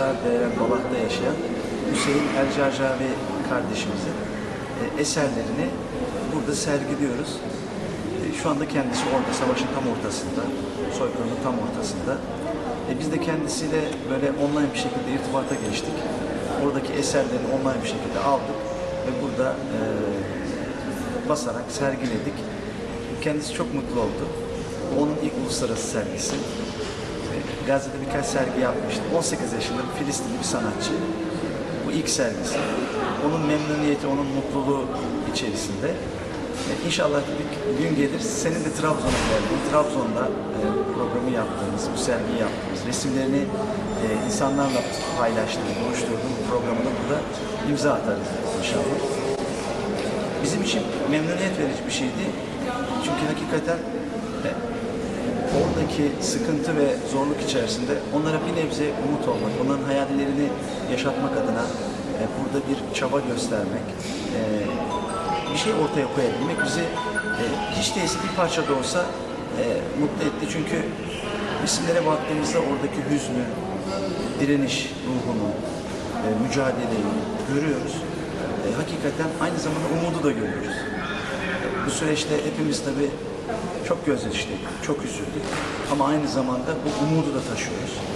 Sağderen Balat'ta yaşayan Hüseyin Ercacavi kardeşimizin e, eserlerini burada sergiliyoruz. E, Şu anda kendisi orada, savaşın tam ortasında, soykırımın tam ortasında. E, Biz de kendisiyle böyle online bir şekilde irtibata geçtik. Oradaki eserlerini online bir şekilde aldık ve burada basarak sergiledik. Kendisi çok mutlu oldu. Onun ilk uluslararası sergisi. Gazze'de birkaç sergi yapmıştı. 18 yaşında Filistinli bir sanatçı. Bu ilk sergisi. Onun memnuniyeti, onun mutluluğu içerisinde. E, İnşallah bir gün gelir, senin de Trabzon'a geldiğin, Trabzon'da e, programı yaptığımız, bu sergiyi yaptığımız, resimlerini e, insanlarla paylaştığım, buluşturduğum programına burada imza atarız inşallah. Bizim için memnuniyet verici bir şeydi. Çünkü hakikaten e, oradaki sıkıntı ve zorluk içerisinde onlara bir nebze umut olmak, onların hayallerini yaşatmak adına e, burada bir çaba göstermek, e, bir şey ortaya koyabilmek bizi e, hiç değilse bir parça da olsa e, mutlu etti. Çünkü resimlere baktığımızda oradaki hüznü, direniş ruhunu, e, mücadeleyi görüyoruz. E, hakikaten aynı zamanda umudu da görüyoruz. E, bu süreçte hepimiz tabii çok gözyaşlıydık, çok üzüldük ama aynı zamanda bu umudu da taşıyoruz.